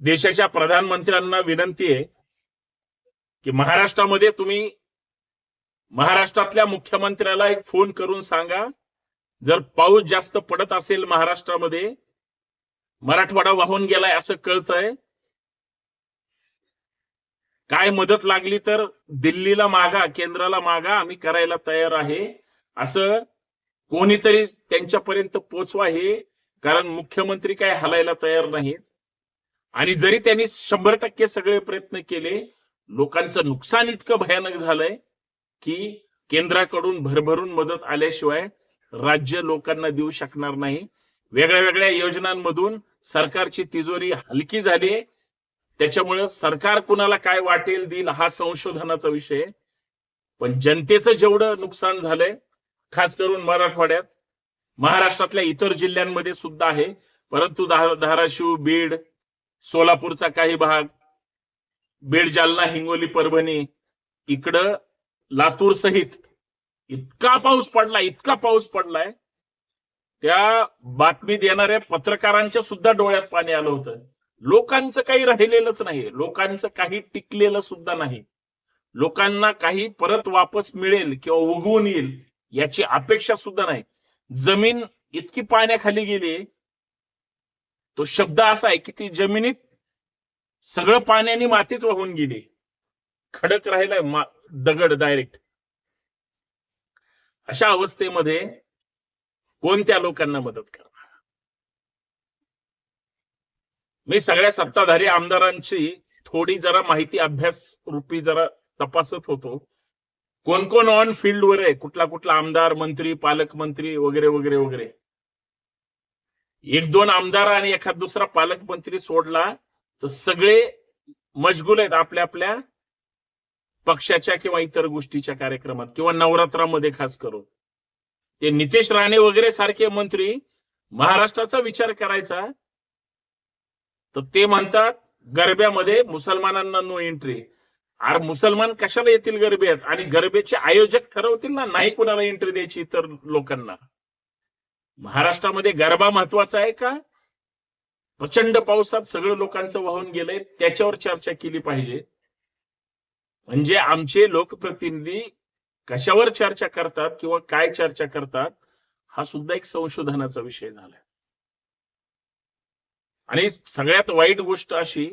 देशाच्या प्रधानमंत्र्यांना विनंती आहे की महाराष्ट्रामध्ये तुम्ही महाराष्ट्रातल्या मुख्यमंत्र्याला एक फोन करून सांगा. जर पाऊस जास्त पडत असेल महाराष्ट्रामध्ये मराठवाडा वाहून गेलाय असं कळतंय. काय मदत लागली तर दिल्लीला मागा केंद्राला मागा आम्ही करायला तयार आहे. असं कोणीतरी त्यांच्यापर्यंत पोचवा हे कारण मुख्यमंत्री काय हलायला तयार नाहीत. आणि जरी त्यांनी शंभर टक्के सगळे प्रयत्न केले लोकांचं नुकसान इतकं भयानक झालंय की केंद्राकडून भरभरून मदत आल्याशिवाय राज्य लोकांना देऊ शकणार नाही. वेगळ्या वेगळ्या योजनांमधून सरकारची तिजोरी हलकी झाली त्याच्यामुळं सरकार कुणाला काय वाटेल देईल हा संशोधनाचा विषय पण जनतेचं जेवढं नुकसान झालंय खास करून मराठवाड्यात महाराष्ट्रातल्या इतर जिल्ह्यांमध्ये सुद्धा आहे. परंतु धाराशिव बीड सोलापूरचा काही भाग बीड जालना हिंगोली परभणी इकडं लातूर सहित इतका पाऊस पडला इतका पाऊस पडलाय. त्या बातमी देणाऱ्या पत्रकारांच्या सुद्धा डोळ्यात पाणी आलं होतं. लोकांचं काही राहिलेलंच नाही लोकांचं काही टिकलेलं सुद्धा नाही. लोकांना काही परत वापस मिळेल किंवा उगवून येईल याची अपेक्षा सुद्धा नाही. जमीन इतकी पाण्याखाली गेली तो शब्द असा आहे की ती जमिनीत सगळं पाण्याने मातीच वाहून गेली. खडक राहिलाय दगड डायरेक्ट अशा अवस्थेमध्ये कोणत्या लोकांना मदत करणार? मी सगळ्या सत्ताधारी आमदारांची थोडी जरा माहिती अभ्यास रूपी जरा तपासत होतो. कोण कोण ऑन फील्ड वर आहे? कुठला कुठला आमदार मंत्री पालकमंत्री वगैरे वगैरे वगैरे. एक दोन आमदार आणि एखाद दुसरा पालकमंत्री सोडला तर सगळे मजगूल आहेत आपल्या आपल्या पक्षाच्या किंवा इतर गोष्टीच्या कार्यक्रमात किंवा नवरात्रामध्ये खास करून. ते नितेश राणे वगैरे सारखे मंत्री महाराष्ट्राचा विचार करायचा तर ते म्हणतात गरब्यामध्ये मुसलमानांना नो एंट्री अरे मुसलमान कशाला येतील गरब्यात आणि गरबेचे आयोजक ठरवतील ना? नाही कुणाला एंट्री द्यायची इतर लोकांना. महाराष्ट्रामध्ये गरबा महत्त्वाचा आहे का? प्रचंड पावसात सगळं लोकांचं वाहून गेलंय त्याच्यावर चर्चा केली पाहिजे. म्हणजे आमचे लोकप्रतिनिधी कशावर चर्चा करतात किंवा काय चर्चा करतात हा सुद्धा एक संशोधनाचा विषय झालाय. आणि सगळ्यात वाईट गोष्ट अशी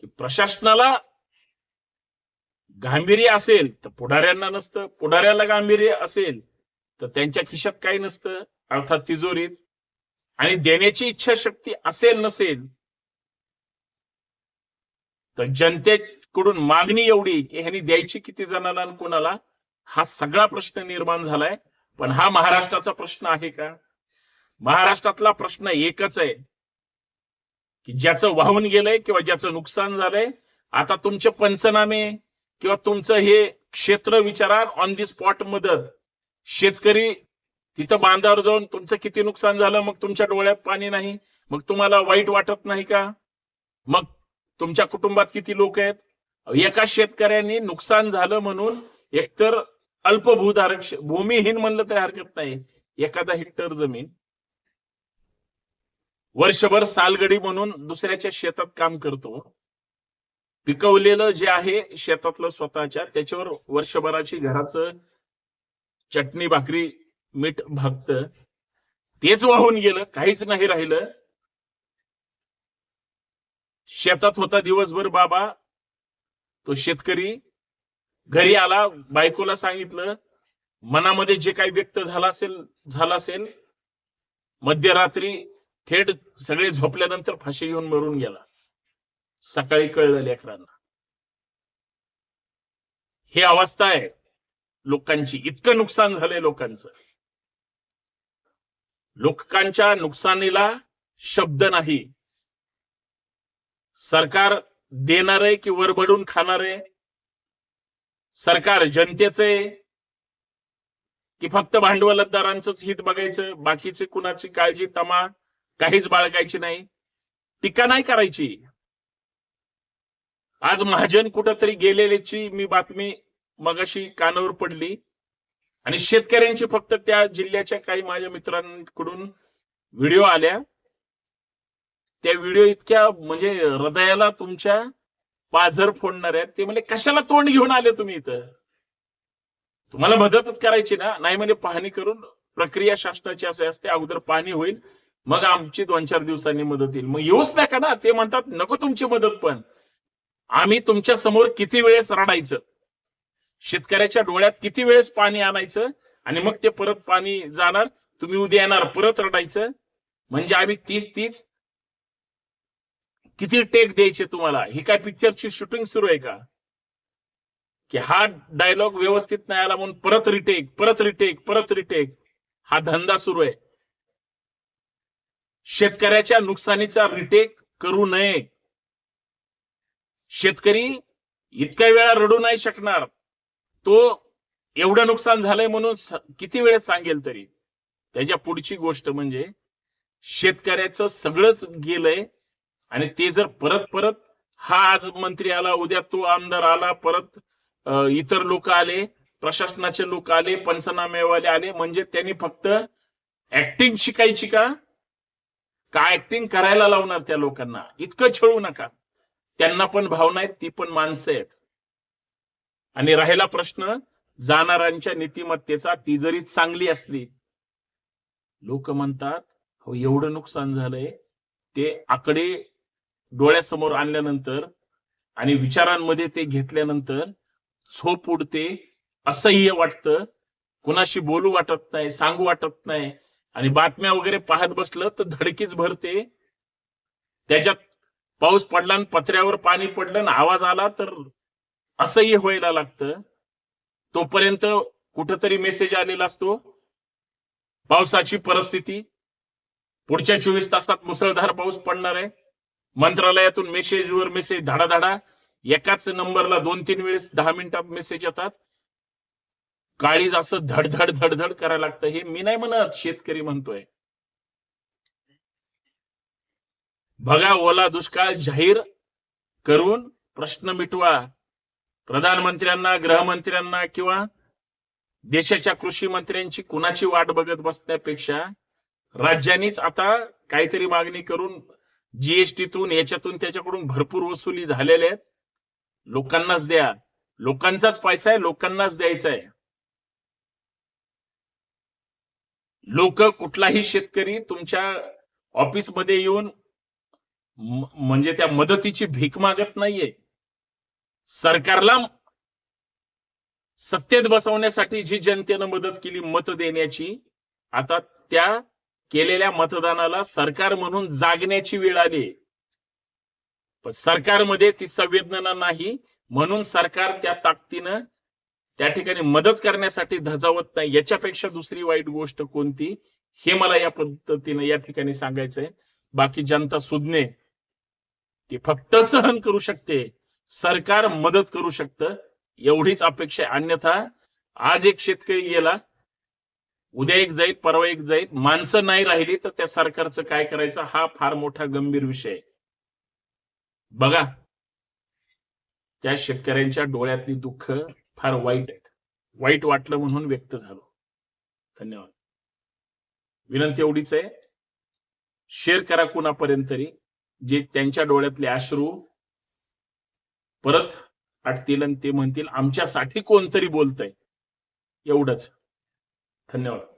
की प्रशासनाला गांभीर्य असेल तर पुढाऱ्यांना नसतं. पुढाऱ्याला गांभीर्य असेल तर त्यांच्या खिशात काही नसतं. अर्थात तिजोरीत आणि देण्याची इच्छाशक्ती असेल नसेल तर जनतेकडून मागणी एवढी की ह्यांनी द्यायची किती जणांना आणि कोणाला हा सगळा प्रश्न निर्माण झालाय. पण हा महाराष्ट्राचा प्रश्न आहे का? महाराष्ट्रातला प्रश्न एकच आहे की ज्याचं वाहून गेलंय किंवा ज्याचं नुकसान झालंय आता तुमचे पंचनामे किंवा तुमचं हे क्षेत्र विचारा ऑन दी स्पॉट मदत शेतकरी तिथं बांधावर जाऊन तुमचं किती नुकसान झालं मग तुमच्या डोळ्यात पाणी नाही मग तुम्हाला वाईट वाटत नाही का? मग तुमच्या कुटुंबात किती लोक आहेत? एका शेतकऱ्यांनी नुकसान झालं म्हणून एकतर अल्पभूधारक भूमिहीन म्हणलं तरी हरकत नाही. एखादा हेक्टर जमीन वर्षभर सालगडी म्हणून दुसऱ्याच्या शेतात काम करतो. पिकवलेलं जे आहे शेतातलं स्वतःच्या त्याच्यावर वर्षभराची घराचं चटणी भाकरी मीठ भागत. तेच वाहून गेलं काहीच नाही राहिलं. शेतात होता दिवसभर बाबा. तो शेतकरी घरी आला बायकोला सांगितलं मनामध्ये जे काही व्यक्त झाला असेल झाला असेल मध्यरात्री थेट सगळे झोपल्यानंतर फाशी घेऊन मरून गेला. सकाळी कळलं लेकरांना. ही अवस्था आहे. लोकांची. इतकं नुकसान झालंय लोकांचं. लोकांच्या नुकसानीला शब्द नाही. सरकार देणार आहे की वरभडून खाणार? आहे सरकार जनतेचं आहे? की फक्त भांडवलदारांचंच हित बघायचं? बाकीचे कुणाची काळजी तमा काहीच बाळगायची नाही? टीका नाही करायची. आज महाजन कुठंतरी गेलेल्याची मी बातमी मगाशी कानावर पडली. आणि शेतकऱ्यांची फक्त त्या जिल्ह्याच्या काही माझ्या मित्रांकडून व्हिडिओ आल्या. त्या व्हिडिओ इतक्या म्हणजे हृदयाला तुमच्या पाझर फोडणार आहेत. ते म्हणजे कशाला तोंड घेऊन आले तुम्ही इथं? तुम्हाला मदतच करायची ना? नाही म्हणजे पाहणी करून प्रक्रिया शासनाची असे असते अगोदर पाणी होईल मग आमची दोन चार दिवसांनी मदत येईल. मग येऊच नका ना? ते म्हणतात नको तुमची मदत पण. आम्ही तुमच्यासमोर किती वेळेस रडायचं? शेतकऱ्याच्या डोळ्यात किती वेळेस पाणी आणायचं आणि मग ते परत पाणी जाणार? तुम्ही उद्या येणार परत रडायचं? म्हणजे आम्ही तीच तीच किती टेक द्यायचे तुम्हाला? ही काय पिक्चरची शूटिंग सुरू आहे का? की हा डायलॉग व्यवस्थित नाही आला म्हणून परत रिटेक परत रिटेक परत रिटेक हा धंदा सुरू आहे. शेतकऱ्याच्या नुकसानीचा रिटेक करू नये. शेतकरी इतक्या वेळा रडू नाही शकणार. तो एवढं नुकसान झालंय म्हणून किती वेळेस सांगेल तरी? त्याच्या पुढची गोष्ट म्हणजे शेतकऱ्याचं सगळंच गेलंय आणि ते जर परत परत हा आज मंत्री आला उद्या तो आमदार आला परत इतर लोक आले प्रशासनाचे लोक आले पंचनामेवाले आले म्हणजे त्यांनी फक्त ऍक्टिंग शिकायची का? का ऍक्टिंग करायला लावणार त्या लोकांना? इतकं छळू नका. त्यांना पण भावना आहेत ती पण माणसं आहेत. आणि राहिला प्रश्न जाणाऱ्यांच्या नीतिमत्तेचा ती जरी चांगली असली लोक म्हणतात हो एवढं नुकसान झालंय ते आकडे डोळ्यासमोर आणल्यानंतर आणि विचारांमध्ये ते घेतल्यानंतर झोप उडते असह्य वाटतं कुणाशी बोलू वाटत नाही सांगू वाटत नाही आणि बातम्या वगैरे पाहत बसलं तर धडकीच भरते. त्याच्यात पाऊस पडला आणि पत्र्यावर पाणी पडलं आणि आवाज आला तर असंही व्हायला लागतं. तोपर्यंत कुठंतरी मेसेज आलेला असतो. पावसाची परिस्थिती. पुढच्या चोवीस तासात मुसळधार पाऊस पडणार आहे. मंत्रालयातून मेसेजवर मेसेज धाडाधाडा. एकाच नंबरला दोन तीन वेळेस दहा मिनिटात मेसेज येतात. काळीज असं धडधड धडधड करायला लागतं. हे मी नाही म्हणत शेतकरी म्हणतोय. बघा ओला दुष्काळ जाहीर करून प्रश्न मिटवा. प्रधानमंत्र्यांना गृहमंत्र्यांना किंवा देशाच्या कृषी मंत्र्यांची कुणाची वाट बघत बसण्यापेक्षा राज्यांनीच आता काहीतरी मागणी करून जीएसटीतून याच्यातून त्याच्याकडून भरपूर वसुली झालेल्या आहेत. लोकांनाच द्या. लोकांचाच पैसा आहे लोकांनाच द्यायचा आहे. लोक कुठलाही शेतकरी तुमच्या ऑफिसमध्ये येऊन म्हणजे त्या मदतीची भीक मागत नाहीये. सरकारला सत्तेत बसवण्यासाठी जी जनतेनं मदत केली मत देण्याची आता त्या केलेल्या मतदानाला सरकार म्हणून जागण्याची वेळ आली पण सरकारमध्ये ती संवेदना नाही म्हणून सरकार त्या ताकदीनं त्या ठिकाणी मदत करण्यासाठी धजावत नाही. याच्यापेक्षा दुसरी वाईट गोष्ट कोणती हे मला या पद्धतीने या ठिकाणी सांगायचंय. बाकी जनता सुज्ञे ती फक्त सहन करू शकते. सरकार मदत करू शकतं एवढीच अपेक्षा आहे. अन्यथा आज एक शेतकरी गेला उद्या एक जाईल परवा एक जाईल माणसं नाही राहिली तर त्या सरकारचं काय करायचं? हा फार मोठा गंभीर विषय आहे. बघा त्या शेतकऱ्यांच्या डोळ्यातली दुःख फार वाईट आहेत. वाईट वाटलं म्हणून व्यक्त झालो. धन्यवाद. विनंती एवढीच आहे. शेअर करा कुणापर्यंत तरी जे त्यांच्या डोळ्यातले अश्रू परत आटतील आणि ते म्हणतील आमच्यासाठी कोणतरी बोलतंय. एवढंच. धन्यवाद.